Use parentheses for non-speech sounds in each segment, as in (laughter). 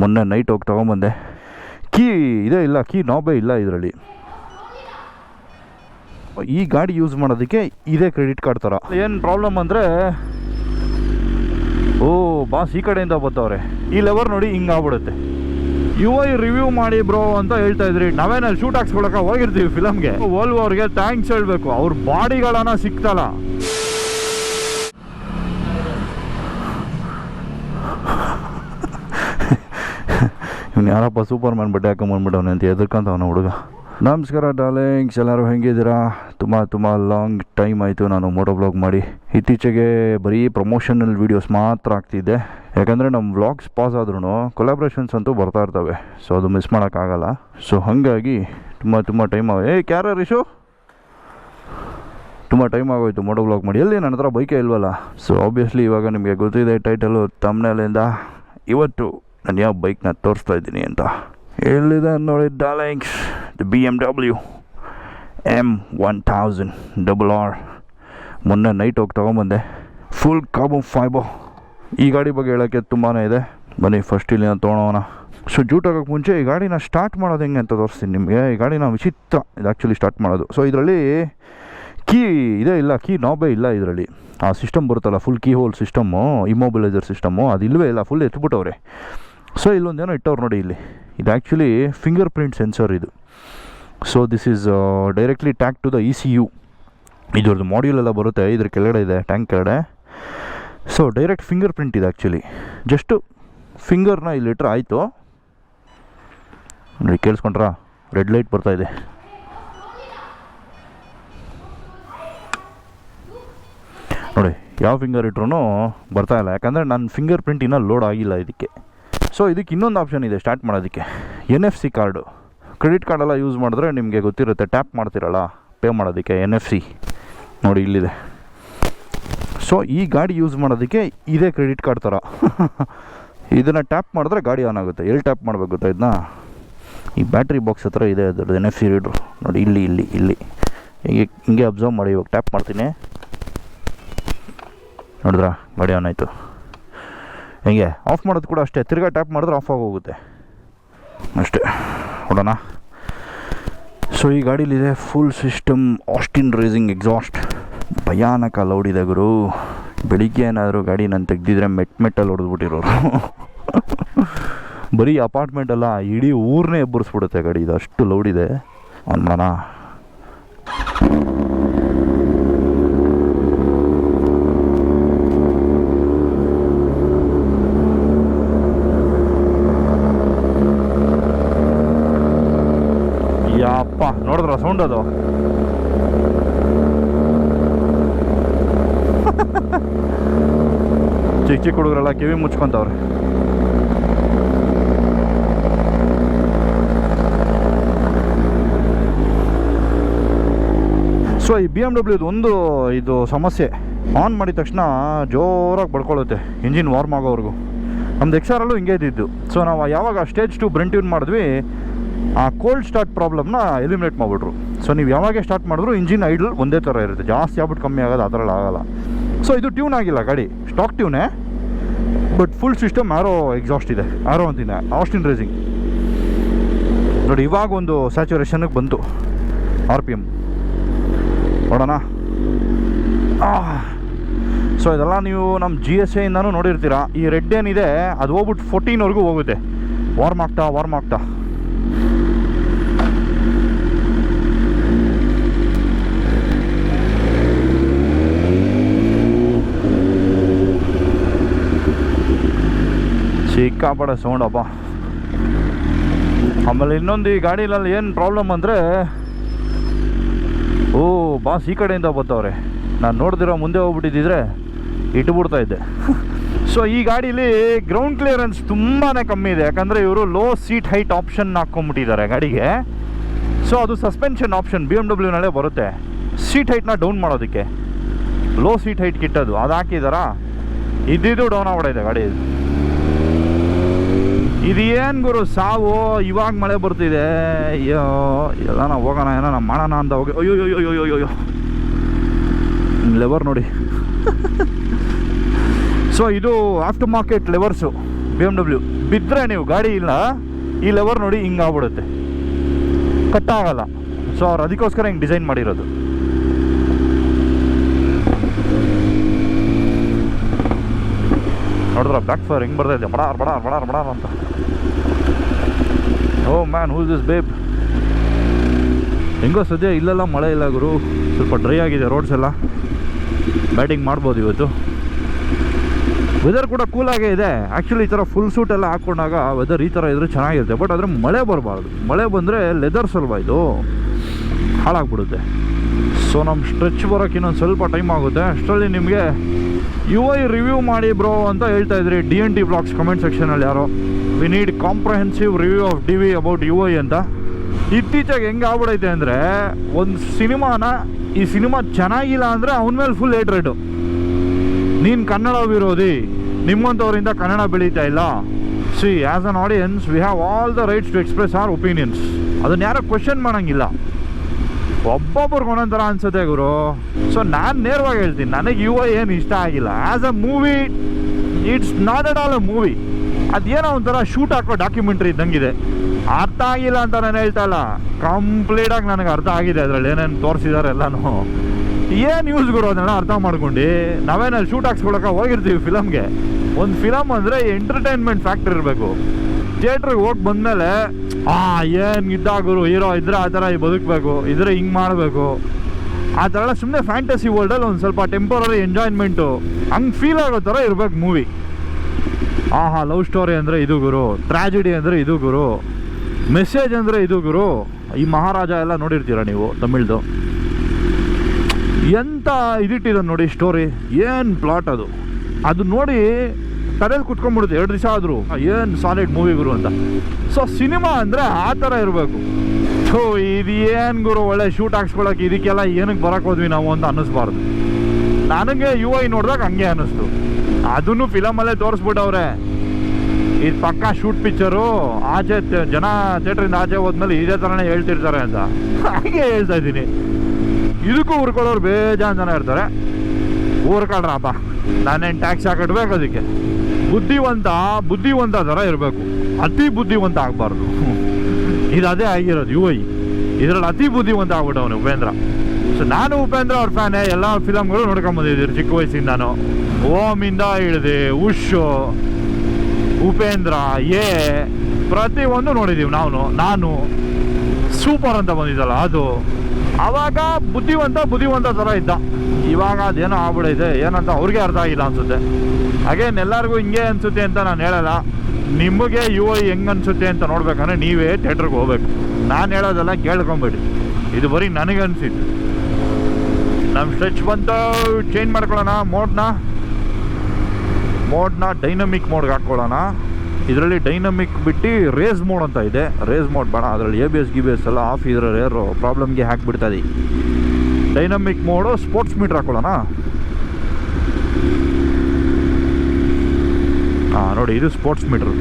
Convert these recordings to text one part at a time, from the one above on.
ಮೊನ್ನೆ ನೈಟ್ ಹೋಗಿ ತೊಗೊಂಬಂದೆ. ಕೀ ಇದೇ ಇಲ್ಲ, ಕೀ ನಾಬೇ ಇಲ್ಲ ಇದರಲ್ಲಿ. ಈ ಗಾಡಿ ಯೂಸ್ ಮಾಡೋದಕ್ಕೆ ಇದೇ ಕ್ರೆಡಿಟ್ ಕಾರ್ಡ್ ಥರ ಏನು ಪ್ರಾಬ್ಲಮ್ ಅಂದರೆ, ಓ ಬಾಸ್ ಈ ಕಡೆಯಿಂದ ಬರ್ತಾವ್ರೆ ಈ ಲೆವರ್ ನೋಡಿ ಹಿಂಗೆ ಆಗ್ಬಿಡುತ್ತೆ. ಯು ಐ ರಿವ್ಯೂ ಮಾಡಿ ಬ್ರೋ ಅಂತ ಹೇಳ್ತಾ ಇದ್ರಿ. ನಾವೇನ ಶೂಟ್ ಹಾಕ್ಸ್ಕೊಳಕ ಹೋಗಿರ್ತೀವಿ ಫಿಲಮ್ಗೆ ಓಲ್ವೋ ಅವ್ರಿಗೆ ಥ್ಯಾಂಕ್ಸ್ ಹೇಳಬೇಕು. ಅವ್ರ ಬಾಡಿಗಳನ್ನ ಸಿಕ್ತಲ್ಲ. ಇವ್ನು ಯಾರಪ್ಪ ಸೂಪರ್ ಮ್ಯಾನ್ ಬಟ್ಟೆ ಹಾಕೊಂಬಂದ್ಬಿಟ್ಟವನೆ ಅಂತ ಎದುರ್ಕೊಂತವನ ಹುಡುಗ. ನಮಸ್ಕಾರ ಡಾರ್ಲಿಂಗ್ಸ್, ಎಲ್ಲರೂ ಹೆಂಗಿದ್ದೀರಾ? ತುಂಬ ತುಂಬ ಲಾಂಗ್ ಟೈಮ್ ಆಯಿತು ನಾನು ಮೋಟೋ ಬ್ಲಾಗ್ ಮಾಡಿ. ಇತ್ತೀಚೆಗೆ ಬರೀ ಪ್ರಮೋಷನಲ್ ವೀಡಿಯೋಸ್ ಮಾತ್ರ ಆಗ್ತಿದ್ದೆ ಯಾಕಂದರೆ ನಮ್ಮ ವ್ಲಾಗ್ಸ್ ಪಾಸ್ ಆದ್ರೂ ಕೊಲಾಬ್ರೇಷನ್ಸ್ ಅಂತೂ ಬರ್ತಾ ಇರ್ತವೆ. ಸೊ ಅದು ಮಿಸ್ ಮಾಡೋಕ್ಕಾಗಲ್ಲ. ಸೊ ಹಾಗಾಗಿ ತುಂಬ ತುಂಬ ಟೈಮ್ ಏ ಕ್ಯಾರ ರಿಶು ತುಂಬ ಟೈಮ್ ಆಗೋಯ್ತು ಮೋಟೋ ಬ್ಲಾಗ್ ಮಾಡಿ. ಎಲ್ಲಿ? ನನ್ನ ಹತ್ರ ಬೈಕೇ ಇಲ್ವಲ್ಲ? ಸೊ ಆಬ್ವಿಯಸ್ಲಿ ಇವಾಗ ನಿಮಗೆ ಗೊತ್ತಿದೆ ಟೈಟಲು ತಮ್ಮನೇಲಿಂದ ಇವತ್ತು ನಾನು ಯಾವ ಬೈಕ್ನ ತೋರಿಸ್ತಾ ಇದ್ದೀನಿ ಅಂತ. ಎಲ್ಲಿದೆ ನೋಡಿ darlings the B M W M one thousand double R ಮೊನ್ನೆ ನೈಟ್ ಹೋಗಿ ತೊಗೊಂಬಂದೆ. ಫುಲ್ ಕಾಬು ಫೈಬೋ ಈ ಗಾಡಿ ಬಗ್ಗೆ ಹೇಳೋಕ್ಕೆ ತುಂಬಾ ಇದೆ. ಬನ್ನಿ ಫಸ್ಟ್ ಇಲ್ಲಿ ನಾನು ತೊಗೊಳೋಣ ಸೊ ಜೂಟ್ ಆಗೋಕ್ಕೆ ಮುಂಚೆ ಈ ಗಾಡಿನ ಸ್ಟಾರ್ಟ್ ಮಾಡೋದು ಹೆಂಗೆ ಅಂತ ತೋರಿಸ್ತೀನಿ ನಿಮಗೆ. ಈ ಗಾಡಿನ ವಿಚಿತ್ರ ಇದು ಆ್ಯಕ್ಚುಲಿ ಸ್ಟಾರ್ಟ್ ಮಾಡೋದು. ಸೊ ಇದರಲ್ಲಿ ಕೀ ಇದೇ ಇಲ್ಲ? ಕೀ ನಾಬೇ ಇಲ್ಲ ಇದರಲ್ಲಿ. ಆ ಸಿಸ್ಟಮ್ ಬರುತ್ತಲ್ಲ full key hole system immobiliser system ಅದು ಇಲ್ಲವೇ ಇಲ್ಲ ಫುಲ್ ಎತ್ಬಿಟ್ಟವ್ರೆ. ಸೊ ಇಲ್ಲೊಂದೇನೋ ಇಟ್ಟವ್ರು ನೋಡಿ ಇಲ್ಲಿ. ಇದು ಆ್ಯಕ್ಚುಲಿ ಫಿಂಗರ್ ಪ್ರಿಂಟ್ ಸೆನ್ಸರ್ ಇದು so this is directly tack to the E C U ಇದ್ರದ್ದು ಮಾಡ್ಯೂಲ್ ಎಲ್ಲ ಬರುತ್ತೆ, ಇದ್ರ ಕೆಳಗಡೆ ಇದೆ ಟ್ಯಾಂಕ್ ಕೆಳಗಡೆ. ಸೊ ಡೈರೆಕ್ಟ್ ಫಿಂಗರ್ ಪ್ರಿಂಟ್ ಇದೆ ಆ್ಯಕ್ಚುಲಿ ಜಸ್ಟು ಫಿಂಗರ್ನ ಇಲ್ಲಿಟ್ರೆ ಆಯಿತು. ನೋಡಿ, ಕೇಳಿಸ್ಕೊಂಡ್ರಾ? ರೆಡ್ ಲೈಟ್ ಬರ್ತಾ ಇದೆ. ನೋಡಿ, ಯಾವ ಫಿಂಗರ್ ಇಟ್ರು ಬರ್ತಾ ಇಲ್ಲ. ಯಾಕಂದರೆ ನನ್ನ ಫಿಂಗರ್ ಪ್ರಿಂಟ್ ಇನ್ನೂ ಲೋಡ್ ಆಗಿಲ್ಲ ಇದಕ್ಕೆ. ಸೊ ಇದಕ್ಕೆ ಇನ್ನೊಂದು ಆಪ್ಷನ್ ಇದೆ ಸ್ಟಾರ್ಟ್ ಮಾಡೋದಕ್ಕೆ. N F C card credit ಕಾರ್ಡೆಲ್ಲ use ಮಾಡಿದ್ರೆ ನಿಮಗೆ ಗೊತ್ತಿರುತ್ತೆ ಟ್ಯಾಪ್ ಮಾಡ್ತಿರಲ್ಲ ಪೇ ಮಾಡೋದಕ್ಕೆ ಎನ್ ಎಫ್ ಸಿ ನೋಡಿ, ಇಲ್ಲಿದೆ. ಸೊ ಈ ಗಾಡಿ ಯೂಸ್ ಮಾಡೋದಕ್ಕೆ ಇದೇ ಕ್ರೆಡಿಟ್ ಕಾರ್ಡ್ ಥರ ಇದನ್ನು ಟ್ಯಾಪ್ ಮಾಡಿದ್ರೆ ಗಾಡಿ ಆನ್ ಆಗುತ್ತೆ. ಎಲ್ಲಿ ಟ್ಯಾಪ್ ಮಾಡಬೇಕು ಗೊತ್ತಾ ಇದನ್ನ ಈ ಬ್ಯಾಟ್ರಿ ಬಾಕ್ಸ್ ಹತ್ರ ಇದೆ, ಅದ್ರದ್ದು ಎನ್ ಎಫ್ ಸಿ ರೀಡ್ರು ನೋಡಿ, ಇಲ್ಲಿ ಇಲ್ಲಿ ಇಲ್ಲಿ. ಹೀಗೆ, ಹಿಂಗೆ ಅಬ್ಸರ್ವ್ ಮಾಡಿ, ಇವಾಗ ಟ್ಯಾಪ್ ಮಾಡ್ತೀನಿ. ನೋಡಿದ್ರಾ? ಗಾಡಿ ಆನ್ ಆಯಿತು. ಹೆಂಗೆ ಆಫ್ ಮಾಡೋದು ಕೂಡ ಅಷ್ಟೇ. ತಿರ್ಗಾ ಟ್ಯಾಪ್ ಮಾಡಿದ್ರೆ ಆಫ್ ಆಗೋಗುತ್ತೆ. ಅಷ್ಟೇ. ನೋಡೋಣ. ಸೊ ಈ ಗಾಡೀಲಿದೆ full system Austin racing exhaust ಭಯಾನಕ ಲೌಡ್ ಇದೆ ಗುರು. ಬೆಳಿಗ್ಗೆ ಏನಾದರೂ ಗಾಡಿ ನಾನು ತೆಗೆದಿದ್ರೆ ಮೆಟ್ ಮೆಟ್ಟಲ್ಲಿ ಹೊಡೆದ್ಬಿಟ್ಟಿರೋರು. ಬರೀ ಅಪಾರ್ಟ್ಮೆಂಟಲ್ಲ ಇಡೀ ಊರನ್ನೇ ಎಬ್ಬರಿಸ್ಬಿಡುತ್ತೆ ಗಾಡಿ. ಇದು ಅಷ್ಟು ಲೌಡ್ ಇದೆ. ಮಾಡೋಣ ಯಪ್ಪ ನೋಡಿದ್ರ ಸೌಂಡ್ ಅದು? (laughs) ಚಿಕ್ಕ ಚಿಕ್ಕ ಹುಡುಗರೆಲ್ಲ ಕಿವಿ ಮುಚ್ಕೊಂತವ್ರೆ. ಸೊ ಈ ಬಿ ಎಂ ಡಬ್ಲ್ಯೂದು ಒಂದು ಇದು ಸಮಸ್ಯೆ. ಆನ್ ಮಾಡಿದ ತಕ್ಷಣ ಜೋರಾಗಿ ಬಡ್ಕೊಳ್ಳುತ್ತೆ ಇಂಜಿನ್ ವಾರ್ಮ್ ಆಗೋವರೆಗೂ. ನಮ್ದು ಎಕ್ಸಾರಲ್ಲೂ ಹಿಂಗೆ ಇದ್ದಿದ್ದು. ಸೊ ನಾವು ಯಾವಾಗ ಸ್ಟೇಜ್ ಟು ಬ್ರೆಂಟ್ ಟ್ಯೂನ್ ಮಾಡಿದ್ವಿ ಆ ಕೋಲ್ಡ್ ಸ್ಟಾರ್ಟ್ ಪ್ರಾಬ್ಲಮ್ನ ಎಲಿಮಿನೇಟ್ ಮಾಡಿಬಿಟ್ರು. ಸೊ ನೀವು ಯಾವಾಗೆ ಸ್ಟಾರ್ಟ್ ಮಾಡಿದ್ರು ಇಂಜಿನ್ ಐಡಲ್ ಒಂದೇ ಥರ ಇರುತ್ತೆ. ಜಾಸ್ತಿ ಆಗ್ಬಿಟ್ಟು ಕಮ್ಮಿ ಆಗೋದು ಎಲ್ಲ ಆಗಲ್ಲ. ಸೊ ಇದು ಟ್ಯೂನ್ ಆಗಿಲ್ಲ ಗಾಡಿ. Stock ಟ್ಯೂನೇ but full system arrow exhaust ಇದೆ. ಆರೋ ಅಂತಿನ ಆಸ್ಟಿನ್ ರೇಸಿಂಗ್ ನೋಡಿ, ಇವಾಗ ಒಂದು ಸ್ಯಾಚುರೇಷನ್ಗೆ ಬಂತು. ಆರ್ ಪಿ ಎಂ ನೋಡೋಣ. ಸೊ ಇದೆಲ್ಲ ನೀವು ನಮ್ಮ ಜಿ ಎಸ್ ಎಯಿಂದನೂ ನೋಡಿರ್ತೀರ. ಈ ರೆಡ್ ಏನಿದೆ, ಅದು ಹೋಗ್ಬಿಟ್ಟು ಫೋರ್ಟೀನ್ವರೆಗೂ ಹೋಗುತ್ತೆ. ವಾರ್ಮ್ ಆಗ್ತಾ ವಾರ್ಮ್ ಆಗ್ತಾ. ಸಿಕ್ಕಾಪಡೆ ಸೌಂಡ್ ಅಪ್ಪ. ಆಮೇಲೆ ಇನ್ನೊಂದು ಈ ಗಾಡಿಲಲ್ಲಿ ಏನು ಪ್ರಾಬ್ಲಮ್ ಅಂದರೆ, ಓ ಬಾಸ್ ಈ ಕಡೆಯಿಂದ ಬರ್ತಾವ್ರೆ ನಾನು ನೋಡ್ದಿರೋ ಮುಂದೆ ಹೋಗ್ಬಿಟ್ಟಿದ್ದಿದ್ರೆ ಇಟ್ಬಿಡ್ತಾ ಇದ್ದೆ. (laughs) ಸೊ ಈ ಗಾಡೀಲಿ ಗ್ರೌಂಡ್ ಕ್ಲಿಯರೆನ್ಸ್ ತುಂಬಾ ಕಮ್ಮಿ ಇದೆ. ಯಾಕಂದರೆ ಇವರು ಲೋ ಸೀಟ್ ಹೈಟ್ ಆಪ್ಷನ್ ಹಾಕ್ಕೊಂಬಿಟ್ಟಿದ್ದಾರೆ ಗಾಡಿಗೆ. ಸೊ ಅದು ಸಸ್ಪೆನ್ಷನ್ ಆಪ್ಷನ್ ಬಿ ಎಂ ಡಬ್ಲ್ಯೂನಲ್ಲೇ ಬರುತ್ತೆ. ಸೀಟ್ ಹೈಟ್ನ ಡೌನ್ ಮಾಡೋದಕ್ಕೆ. ಲೋ ಸೀಟ್ ಹೈಟ್ ಕಿಟ್ಟದು ಅದು ಹಾಕಿದಾರಾ? ಇದ್ದಿದ್ದು ಡೌನ್ ಆಗಿದೆ ಗಾಡಿ. ಇದು ಏನು ಗುರು, ಸಾವು? ಇವಾಗ ಮಳೆ ಬರ್ತಿದೆ. ಅಯ್ಯೋ, ಎಲ್ಲ ಹೋಗೋಣ, ಏನೋ ಮಾಡೋಣ ಅಂತ ಹೋಗಿ ಅಯ್ಯೋ ಅಯ್ಯೋ ಅಯ್ಯೋ ಅಯ್ಯೋ ಲೆವರ್ ನೋಡಿ. ಸೊ ಇದು after market levers B M W ಬಿದ್ದರೆ ನೀವು ಗಾಡಿ ಇಲ್ಲ ಈ ಲೆವರ್ ನೋಡಿ ಹಿಂಗೆ ಆಗ್ಬಿಡುತ್ತೆ. ಕಟ್ ಆಗಲ್ಲ. ಸೊ ಅವ್ರು ಅದಕ್ಕೋಸ್ಕರ ಹಿಂಗೆ ಡಿಸೈನ್ ಮಾಡಿರೋದು. ನೋಡಿದ್ರ ಬ್ಯಾಕ್ ಫೈರ್ ಹೆಂಗೆ ಬರ್ತಾ ಇದೆ? ಬಡಾರ್ ಬಡಾರ್ ಬಡಾರ್ ಬಡಾರ್ ಅಂತ. Oh man who's this babe ಹೆಂಗೋ ಸದ್ಯ ಇಲ್ಲೆಲ್ಲ ಮಳೆ ಇಲ್ಲ ಗುರು. ಸ್ವಲ್ಪ ಡ್ರೈ ಆಗಿದೆ ರೋಡ್ಸ್ ಎಲ್ಲ. ಬ್ಯಾಟಿಂಗ್ ಮಾಡ್ಬೋದು ಇವತ್ತು. ವೆದರ್ ಕೂಡ ಕೂಲಾಗೇ ಇದೆ. ಆ್ಯಕ್ಚುಲಿ ಈ ಥರ ಫುಲ್ ಸೂಟ್ ಎಲ್ಲ ಹಾಕ್ಕೊಂಡಾಗ ವೆದರ್ ಈ ಥರ ಇದ್ರೆ ಚೆನ್ನಾಗಿರುತ್ತೆ. ಬಟ್ ಆದರೆ ಮಳೆ ಬರಬಾರ್ದು. ಮಳೆ ಬಂದರೆ ಲೆದರ್ ಸ್ವಲ್ಪ ಇದು? ಹಾಳಾಗ್ಬಿಡುತ್ತೆ. ಸೊ ನಮ್ಮ ಸ್ಟ್ರೆಚ್ ಬರೋಕ್ಕೆ ಇನ್ನೊಂದು ಸ್ವಲ್ಪ ಟೈಮ್ ಆಗುತ್ತೆ. ಅಷ್ಟರಲ್ಲಿ ನಿಮಗೆ ಯು ಐ ರಿವ್ಯೂ ಮಾಡಿ ಬ್ರೋ ಅಂತ ಹೇಳ್ತಾ ಇದ್ರಿ. D N T blogs comment ಸೆಕ್ಷನಲ್ಲಿ ಯಾರೋ. We need comprehensive review of D V about U I ಅಂತ. ಇತ್ತೀಚೆಗೆ ಹೆಂಗೆ ಆಗ್ಬಿಡೈತೆ ಅಂದರೆ, ಒಂದು ಸಿನಿಮಾನ ಈ ಸಿನಿಮಾ ಚೆನ್ನಾಗಿಲ್ಲ ಅಂದರೆ ಅವನ ಮೇಲೆ ಫುಲ್ ಏಟ್ ರೇಟು ನೀನು ಕನ್ನಡ ವಿರೋಧಿ ನಿಮ್ಮಂಥವರಿಂದ ಕನ್ನಡ ಬೆಳೀತಾ ಇಲ್ಲ. See as an audience we have all the rights to express our opinions ಅದನ್ನ ಯಾರೋ ಕ್ವಶನ್ ಮಾಡೋಂಗಿಲ್ಲ. ಒಬ್ಬೊಬ್ರಿಗೆ ಒಂದೊಂಥರ ಅನ್ಸುತ್ತೆ ಗುರು. ಸೊ ನಾನು ನೇರವಾಗಿ ಹೇಳ್ತೀನಿ, ನನಗೆ ಯುವ ಏನು ಇಷ್ಟ ಆಗಿಲ್ಲ. As a movie it's not at all a movie ಅದೇನೋ ಒಂಥರ ಶೂಟ್ ಹಾಕೋ ಡಾಕ್ಯುಮೆಂಟ್ರಿ ಇದ್ದಂಗಿದೆ. ಅರ್ಥ ಆಗಿಲ್ಲ ಅಂತ ನಾನು ಹೇಳ್ತಾ ಇಲ್ಲ. ಕಂಪ್ಲೀಟಾಗಿ ನನಗೆ ಅರ್ಥ ಆಗಿದೆ ಅದರಲ್ಲಿ ಏನೇನು ತೋರಿಸಿದ್ದಾರೆ ಎಲ್ಲನೂ. ಏನು ಯೂಸ್ ಗುರು ಅದನ್ನ ಅರ್ಥ ಮಾಡ್ಕೊಂಡು? ನಾವೇನಲ್ಲಿ ಶೂಟ್ ಹಾಕ್ಸ್ಕೊಳಕ್ಕೆ ಹೋಗಿರ್ತೀವಿ ಫಿಲಮ್ಗೆ ಒಂದು ಫಿಲಮ್ ಅಂದರೆ ಎಂಟರ್ಟೈನ್ಮೆಂಟ್ ಫ್ಯಾಕ್ಟ್ರಿ ಇರಬೇಕು. ಥಿಯೇಟ್ರಿಗೆ ಹೋಗಿ ಬಂದಮೇಲೆ, ಆ, ಏನು ಇದ್ದಾಗರು ಗುರು ಹೀರೋ ಇದ್ರೆ ಆ ಥರ ಬದುಕಬೇಕು, ಇದ್ರೆ ಹಿಂಗೆ ಮಾಡಬೇಕು. ಆ ಥರ ಎಲ್ಲ ಸುಮ್ಮನೆ ಫ್ಯಾಂಟಸಿ ವರ್ಲ್ಡಲ್ಲಿ ಒಂದು ಸ್ವಲ್ಪ ಟೆಂಪರರಿ ಎಂಜಾಯ್ಮೆಂಟು ಹಂಗೆ ಫೀಲ್ ಆಗೋ ಥರ ಇರ್ಬೇಕು ಮೂವಿ ಆಹಾ ಲವ್ ಸ್ಟೋರಿ ಅಂದರೆ ಇದು ಗುರು ಟ್ರಾಜಿಡಿ ಅಂದರೆ ಇದು ಗುರು ಮೆಸೇಜ್ ಅಂದರೆ ಇದು ಗುರು. ಈ ಮಹಾರಾಜ ಎಲ್ಲ ನೋಡಿರ್ತೀರ ನೀವು ತಮಿಳ್ದು? ಎಂಥ ಇದಿಟ್ಟಿದ ನೋಡಿ ಸ್ಟೋರಿ ಏನು ಪ್ಲಾಟ್ ಅದು? ಅದು ನೋಡಿ ತಲೆಯಲ್ಲಿ ಕುತ್ಕೊಂಡ್ಬಿಡುತ್ತೆ ಎರಡು ದಿವಸ ಆದರೂ. ಏನು ಸಾಲಿಡ್ ಮೂವಿ ಗುರು ಅಂತ. ಸೊ ಸಿನಿಮಾ ಅಂದರೆ ಆ ಥರ ಇರಬೇಕು. ಸೊ ಇದು ಏನು ಗುರು, ಒಳ್ಳೆ ಶೂಟ್ ಹಾಕ್ಸ್ಕೊಳಕ್ಕೆ ಇದಕ್ಕೆಲ್ಲ ಏನಕ್ಕೆ ಬರಕ್ಕೆ ಹೋದ್ವಿ ನಾವು ಅಂತ ಅನ್ನಿಸ್ಬಾರ್ದು. ನನಗೆ ಯು ಐ ನೋಡಿದಾಗ ಹಂಗೆ ಅನ್ನಿಸ್ತು. ಅದನ್ನು ಫಿಲಮಲ್ಲೇ ತೋರಿಸ್ಬಿಟ್ಟವ್ರೆ. ಇದು ಪಕ್ಕ ಶೂಟ್ ಪಿಕ್ಚರು ಆಚೆ ಜನ ಜನ ಥಿಯೇಟ್ರಿಂದ ಆಚೆ ಹೋದ್ಮೇಲೆ ಇದೇ ಥರನೇ ಹೇಳ್ತಿರ್ತಾರೆ ಅಂತ. ಹಾಗೆ ಹೇಳ್ತಾ ಇದ್ದೀನಿ. ಇದಕ್ಕೂ ಹುರ್ಕೊಳ್ಳೋರು ಬೇಜಾನ್ ಜನ ಇರ್ತಾರೆ. ಊರ್ಕೊಳ್ರಪ್ಪ. ನಾನೇನು ಟ್ಯಾಕ್ಸ್ ಹಾಕಿಡ್ಬೇಕು ಅದಕ್ಕೆ? ಬುದ್ಧಿವಂತ ಬುದ್ಧಿವಂತ ಥರ ಇರಬೇಕು. ಅತಿ ಬುದ್ಧಿವಂತ ಆಗಬಾರ್ದು. (laughs) ಇದು ಅದೇ ಆಗಿರೋದು ಯು ಐ ಇದರಲ್ಲಿ ಅತಿ ಬುದ್ಧಿವಂತ ಆಗ್ಬಿಟ್ಟವನು ಉಪೇಂದ್ರ. ಸೊ ನಾನು ಉಪೇಂದ್ರ ಅವ್ರ ಫ್ಯಾನೆ, ಎಲ್ಲ ಫಿಲಮ್ಗಳು ನೋಡ್ಕೊಂಬಂದಿದ್ದೀರಿ ಚಿಕ್ಕ ವಯಸ್ಸಿಂದಾನು. ಓಮಿಂದ ಇಳಿದೆ ಉಶು ಉಪೇಂದ್ರ, ಎ, ಪ್ರತಿಯೊಂದು ನೋಡಿದ್ದೀವಿ ನಾವು, ನಾನು. ಸೂಪರ್ ಅಂತ ಬಂದಿದ್ದಲ್ಲ ಅದು. ಅವಾಗ ಬುದ್ಧಿವಂತ ಬುದ್ಧಿವಂತ ಥರ ಇದ್ದ. ಇವಾಗ ಅದೇನೋ ಆಗ್ಬಿಡೈತೆ, ಏನಂತ ಅವ್ರಿಗೆ ಅರ್ಥ ಆಗಿಲ್ಲ ಅನಿಸುತ್ತೆ. ಹಾಗೇ ಎಲ್ಲರಿಗೂ ಹಿಂಗೆ ಅನ್ಸುತ್ತೆ ಅಂತ ನಾನು ಹೇಳಲ್ಲ. ನಿಮಗೆ ಯು ಐ ಹೆಂಗ್ ಅನ್ಸುತ್ತೆ ಅಂತ ನೋಡ್ಬೇಕಂದ್ರೆ ನೀವೇ ಥಿಯೇಟ್ರಿಗೆ ಹೋಗ್ಬೇಕು. ನಾನು ಹೇಳೋದೆಲ್ಲ ಕೇಳ್ಕೊಂಬೇಡಿ. ಇದು ಬರೀ ನನಗೆ ಅನಿಸಿತ್ತು ನಮ್ಮ ಸ್ಟ್ರೆಚ್ ಬಂತು ಚೇಂಜ್ ಮಾಡ್ಕೊಳ್ಳೋಣ ಮೋಡ್ನ ಮೋಡ್ನ ಡೈನಮಿಕ್ ಮೋಡ್ಗೆ ಹಾಕ್ಕೊಳ್ಳೋಣ. ಇದರಲ್ಲಿ ಡೈನಮಿಕ್ ಬಿಟ್ಟು ರೇಸ್ ಮೋಡ್ ಅಂತ ಇದೆ. ರೇಸ್ ಮೋಡ್ ಬೇಡ, ಅದರಲ್ಲಿ ಎ ಬಿ ಎಸ್ ಗಿ ಬಿ ಎಸ್ ಎಲ್ಲ ಆಫ್ ಇದ್ರೆ ರೇರು ಪ್ರಾಬ್ಲಮ್ಗೆ ಹಾಕಿಬಿಡ್ತಾಯಿದೆ ಡೈನಮಿಕ್ ಮೋಡು ಸ್ಪೋರ್ಟ್ಸ್ ಮೀಟ್ರ್ ಹಾಕೊಳ್ಳೋಣ. ಹಾಂ, ನೋಡಿ, ಇದು ಸ್ಪೋರ್ಟ್ಸ್ ಮೀಟ್ರ್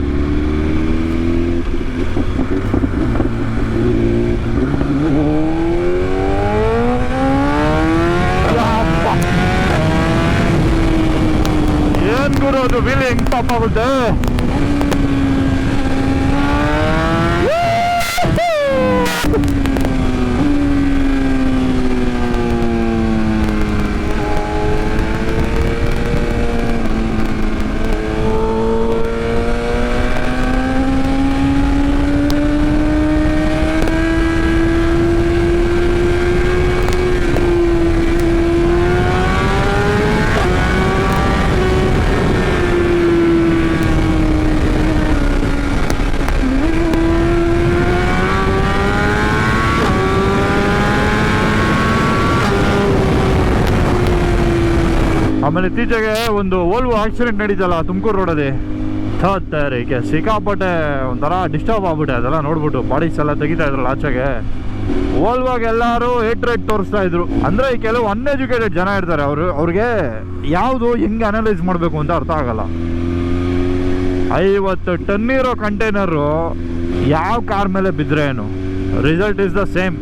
ಏನು ಗುರು, ಅದು ವೀಲ್ ಹೆಂಗೆ ಟಾಪ್ ಆಗುತ್ತೆ. ಆಮೇಲೆ ಇತ್ತೀಚೆಗೆ ಒಂದು ಓಲ್ವೋ ಆಕ್ಸಿಡೆಂಟ್ ನಡೀತಲ್ಲ ತುಮಕೂರು ರೋಡಲ್ಲಿ ಥತ್ತರಿಗೆ ಸಿಕ್ಕಾಪಟ್ಟೆ ಒಂಥರ ಡಿಸ್ಟರ್ಬ್ ಆಗ್ಬಿಟ್ಟೆ ಅದೆಲ್ಲ ನೋಡ್ಬಿಟ್ಟು ಬಾಡೀಸ್ ಎಲ್ಲ ತೆಗಿತಾ ಇದ್ರಲ್ಲ ಆಚೆಗೆ. ಓಲ್ವಾಗ ಎಲ್ಲರೂ ಏಟ್ ರೇಟ್ ತೋರಿಸ್ತಾ ಇದ್ರು. ಅಂದ್ರೆ ಈ ಕೆಲವು ಅನ್ಎಜುಕೇಟೆಡ್ ಜನ ಇರ್ತಾರೆ ಅವರು, ಅವ್ರಿಗೆ ಯಾವುದು ಹೆಂಗೆ ಅನಲೈಸ್ ಮಾಡಬೇಕು ಅಂತ ಅರ್ಥ ಆಗಲ್ಲ. ಐವತ್ತು ಟನ್ ಇರೋ ಕಂಟೈನರು ಯಾವ ಕಾರ್ ಮೇಲೆ ಬಿದ್ದರೆ ಏನು? ರಿಸಲ್ಟ್ ಇಸ್ ದ ಸೇಮ್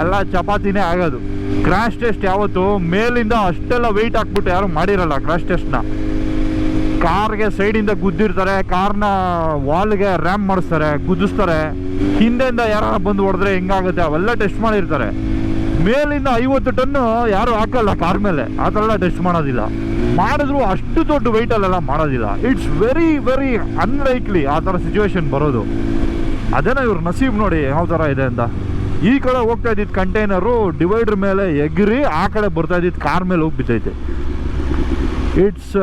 ಎಲ್ಲ ಚಪಾತಿನೇ ಆಗೋದು. ಕ್ರಾಶ್ ಟೆಸ್ಟ್ ಯಾವತ್ತು? ಮೇಲಿಂದ ಅಷ್ಟೆಲ್ಲ ವೆಯ್ಟ್ ಹಾಕ್ಬಿಟ್ಟು ಯಾರು ಮಾಡಿರಲ್ಲ ಕ್ರಾಶ್ ಟೆಸ್ಟ್ನ ಕಾರ್ಗೆ ಸೈಡಿಂದ ಗುದ್ದಿರ್ತಾರೆ, ಕಾರ್ನ ವಾಲ್ಗೆ ರ್ಯಾಮ್ ಮಾಡಿಸ್ತಾರೆ, ಗುದ್ದಿಸ್ತಾರೆ. ಹಿಂದೆಯಿಂದ ಯಾರು ಬಂದು ಹೊಡೆದ್ರೆ ಹೆಂಗಾಗುತ್ತೆ? ಅವೆಲ್ಲ ಟೆಸ್ಟ್ ಮಾಡಿರ್ತಾರೆ. ಮೇಲಿಂದ ಐವತ್ತು ಟನ್ನು ಯಾರು ಹಾಕಲ್ಲ ಕಾರ್ ಮೇಲೆ. ಆ ಥರ ಎಲ್ಲ ಟೆಸ್ಟ್ ಮಾಡೋದಿಲ್ಲ. ಮಾಡಿದ್ರು ಅಷ್ಟು ದೊಡ್ಡ ವೆಯ್ಟಲ್ಲೆಲ್ಲ ಮಾಡೋದಿಲ್ಲ. ಇಟ್ಸ್ ವೆರಿ ವೆರಿ ಅನ್ಲೈಕ್ಲಿ ಆ ಥರ ಸಿಚುವೇಶನ್ ಬರೋದು. ಅದೇನೋ ಇವ್ರ ನಸೀಬ್ ನೋಡಿ ಯಾವ ಥರ ಇದೆ ಅಂತ. ಈ ಕಡೆ ಹೋಗ್ತಾ ಇದ್ದಿದ್ದು ಕಂಟೈನರು ಡಿವೈಡರ್ ಮೇಲೆ ಎಗ್ರಿ, ಆ ಕಡೆ ಬರ್ತಾ ಇದ್ದಿದ್ದು ಕಾರ್ ಮೇಲೆ ಹೋಗಿ ಬಿದ್ದೈತೆ. ಇಟ್ಸ್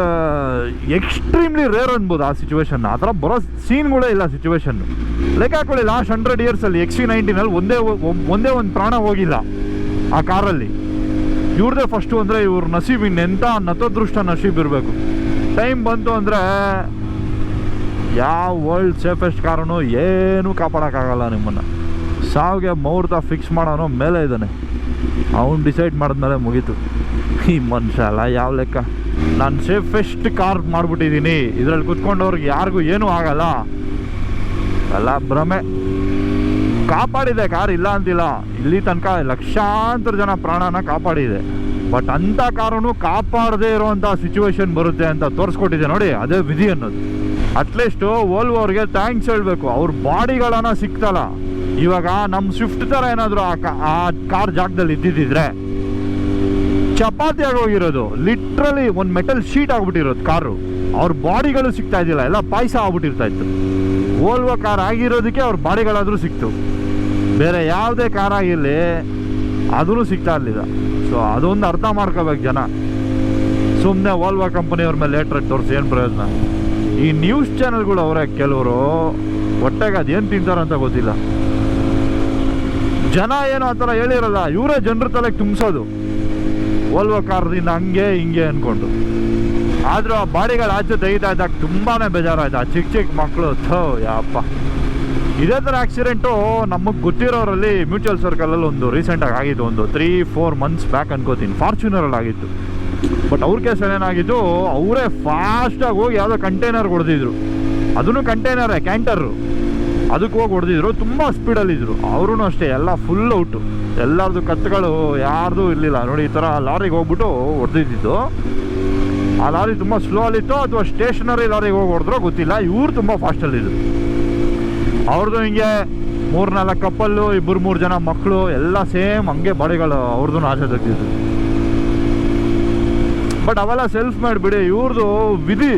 ಎಕ್ಸ್ಟ್ರೀಮ್ಲಿ ರೇರ್ ಅನ್ಬೋದು ಆ ಸಿಚುವೇಶನ್ ಆ ಥರ ಬರೋ ಸೀನ್ಗಳೇ ಇಲ್ಲ ಸಿಚುವೇಶನ್ನು ಲೆಕ್ಕ ಹಾಕೊಳ್ಳಿ ಲಾಸ್ಟ್ ಹಂಡ್ರೆಡ್ ಇಯರ್ಸಲ್ಲಿ ಎಕ್ಸ್ ವಿ ನೈನ್ಟೀನಲ್ಲಿ ಒಂದೇ ಒಂದೇ ಒಂದು ಪ್ರಾಣ ಹೋಗಿಲ್ಲ ಆ ಕಾರಲ್ಲಿ. ಇವ್ರದೇ ಫಸ್ಟು ಅಂದರೆ ಇವ್ರ ನಸೀಬ್ ಇನ್ನೆಂಥ ನತದೃಷ್ಟ ನಸೀಬ್ ಇರಬೇಕು. ಟೈಮ್ ಬಂತು ಅಂದರೆ ಯಾವ ವರ್ಲ್ಡ್ ಸೇಫೆಸ್ಟ್ ಕಾರನ್ನು ಏನೂ ಕಾಪಾಡೋಕ್ಕಾಗಲ್ಲ ನಿಮ್ಮನ್ನು. ಸಾವಿಗೆ ಮುಹೂರ್ತ ಫಿಕ್ಸ್ ಮಾಡೋನು ಮೇಲೆ ಇದ್ದಾನೆ. ಅವನು ಡಿಸೈಡ್ ಮಾಡಿದ್ಮೇಲೆ ಮುಗೀತು. ಈ ಮನುಷ್ಯ ಅಲ್ಲ, ಯಾವ ಲೆಕ್ಕ? ನಾನು ಸೇಫೆಸ್ಟ್ ಕಾರ್ ಮಾಡಿಬಿಟ್ಟಿದ್ದೀನಿ. ಇದರಲ್ಲಿ ಕುತ್ಕೊಂಡವ್ರಿಗೆ ಯಾರಿಗೂ ಏನೂ ಆಗಲ್ಲ. ಅಲ್ಲ ಭ್ರಮೆ. ಕಾಪಾಡಿದೆ ಕಾರ್, ಇಲ್ಲ ಅಂತಿಲ್ಲ. ಇಲ್ಲಿ ತನಕ ಲಕ್ಷಾಂತರ ಜನ ಪ್ರಾಣನ ಕಾಪಾಡಿದೆ. ಬಟ್ ಅಂಥ ಕಾರನ್ನು ಕಾಪಾಡದೇ ಇರೋವಂಥ ಸಿಚುವೇಶನ್ ಬರುತ್ತೆ ಅಂತ ತೋರಿಸ್ಕೊಟ್ಟಿದೆ ನೋಡಿ, ಅದೇ ವಿಧಿ ಅನ್ನೋದು. ಅಟ್ಲೀಸ್ಟು ಓಲ್ವೋ ಅವ್ರಿಗೆ ಥ್ಯಾಂಕ್ಸ್ ಹೇಳಬೇಕು. ಅವ್ರ ಬಾಡಿಗಳನ್ನ ಸಿಕ್ತಲ್ಲ. ಇವಾಗ ನಮ್ಮ ಸ್ವಿಫ್ಟ್ ಥರ ಏನಾದರೂ ಆ ಕಾರ್ ಜಾಗದಲ್ಲಿ ಇದ್ದಿದ್ದಿದ್ರೆ ಚಪಾತಿ ಆಗೋಗಿರೋದು ಲಿಟ್ರಲಿ ಒಂದು ಮೆಟಲ್ ಶೀಟ್ ಆಗ್ಬಿಟ್ಟಿರೋದು ಕಾರು. ಅವ್ರ ಬಾಡಿಗಳು ಸಿಗ್ತಾ ಇದ್ದಿಲ್ಲ. ಎಲ್ಲ ಪಾಯಸ ಆಗ್ಬಿಟ್ಟಿರ್ತಾ ಇತ್ತು. ಓಲ್ವೋ ಕಾರ್ ಆಗಿರೋದಕ್ಕೆ ಅವ್ರ ಬಾಡಿಗಳಾದರೂ ಸಿಕ್ತು. ಬೇರೆ ಯಾವುದೇ ಕಾರ್ ಆಗಿರಲಿ ಅದೂ ಸಿಗ್ತಾ ಇರಲಿಲ್ಲ. ಸೊ ಅದೊಂದು ಅರ್ಥ ಮಾಡ್ಕೋಬೇಕು ಜನ. ಸುಮ್ಮನೆ ಓಲ್ವೋ ಕಂಪನಿಯವ್ರ ಮೇಲೆ ಲೇಟ್ರ್ ತೋರಿಸಿ ಏನು ಪ್ರಯೋಜನ? ಈ ನ್ಯೂಸ್ ಚಾನೆಲ್ಗಳು ಅವರೇ, ಕೆಲವರು ಹೊಟ್ಟೆಗೆ ಅದೇನು ತಿಂತಾರಂತ ಗೊತ್ತಿಲ್ಲ. ಜನ ಏನು ಆ ಥರ ಹೇಳಿರಲ್ಲ ಇವರೇ ಜನರ ತಲೆಗೆ ತುಂಬಿಸೋದು. ಓಲ್ವೋ ಕಾರ್ದಿಂದ ಹಂಗೆ ಹಿಂಗೆ ಅಂದ್ಕೊಂಡು ಆದರೂ ಆ ಬಾಡಿಗಳು ಆಚೆ ತೆಗಿತಾ ಇದ್ದಾಗ ತುಂಬಾ ಬೇಜಾರಾಯ್ತು. ಆ ಚಿಕ್ಕ ಚಿಕ್ಕ ಮಕ್ಕಳು ಥೋ, ಯಪ್ಪ. ಇದೇ ಥರ ಆಕ್ಸಿಡೆಂಟು ನಮಗೆ ಗೊತ್ತಿರೋರಲ್ಲಿ ಮ್ಯೂಚುವಲ್ ಸರ್ಕಲಲ್ಲಿ ಒಂದು ರೀಸೆಂಟಾಗಿ ಆಗಿತ್ತು ಒಂದು ತ್ರೀ ಫೋರ್ ಮಂತ್ಸ್ ಬ್ಯಾಕ್ ಅನ್ಕೋತೀನಿ. ಫಾರ್ಚುನರಲ್ಲಿ ಆಗಿತ್ತು ಬಟ್ ಅವ್ರ ಕೇಸ್ ಏನಾಗಿದ್ದು ಅವರೇ ಫಾಸ್ಟಾಗಿ ಹೋಗಿ ಯಾವುದೋ ಕಂಟೈನರ್ ಹೊಡೆದಿದ್ರು. ಅದನ್ನು ಕಂಟೈನರೇ ಕ್ಯಾಂಟರು ಅದಕ್ಕೆ ಹೋಗಿ ಹೊಡೆದಿದ್ರು, ತುಂಬ ಸ್ಪೀಡಲ್ಲಿದ್ದರು ಅವರು ಅಷ್ಟೇ, ಎಲ್ಲ ಫುಲ್ ಔಟು ಎಲ್ಲರದು ಕತ್ತುಗಳು ಯಾರ್ದು ಇರಲಿಲ್ಲ. ನೋಡಿ, ಈ ಥರ ಲಾರಿಗೆ ಹೋಗ್ಬಿಟ್ಟು ಹೊಡೆದಿದ್ದು. ಆ ಲಾರಿ ತುಂಬ ಸ್ಲೋ ಅಲ್ಲಿತ್ತು ಅಥವಾ ಸ್ಟೇಷನರಿ ಲಾರಿಗೆ ಹೋಗಿ ಹೊಡೆದ್ರೋ ಗೊತ್ತಿಲ್ಲ. ಇವ್ರು ತುಂಬ ಫಾಸ್ಟಲ್ಲಿದ್ರು ಅವ್ರದ್ದು ಹಿಂಗೆ ಮೂರು ನಾಲ್ಕು ಕಪ್ಪಲ್ಲು, ಇಬ್ಬರು ಮೂರು ಜನ ಮಕ್ಕಳು ಎಲ್ಲ ಸೇಮ್ ಹಂಗೆ ಬಾಡಿಗಳು ಅವ್ರದ್ದು ಆಚೆ ತೆಗ್ದಿದ್ರು ಬಟ್ ಅವೆಲ್ಲ ಸೆಲ್ಫ್ ಮಾಡಿಬಿಡಿ ಇವ್ರದ್ದು ವಿಧಿ.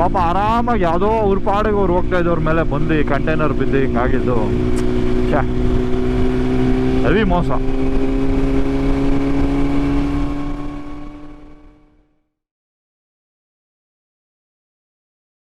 ಪಾಪ ಆರಾಮಾಗಿ ಯಾವುದೋ ಅವ್ರ ಪಾಡಿಗೆ ಅವ್ರು ಹೋಗ್ತಾ ಇದ್ದವ್ರ ಮೇಲೆ, ಬಂದು ಕಂಟೈನರ್ ಬಿದ್ದು ಹಿಂಗಾಗಿದ್ದು. ಹೆವಿ ಮೋಸ.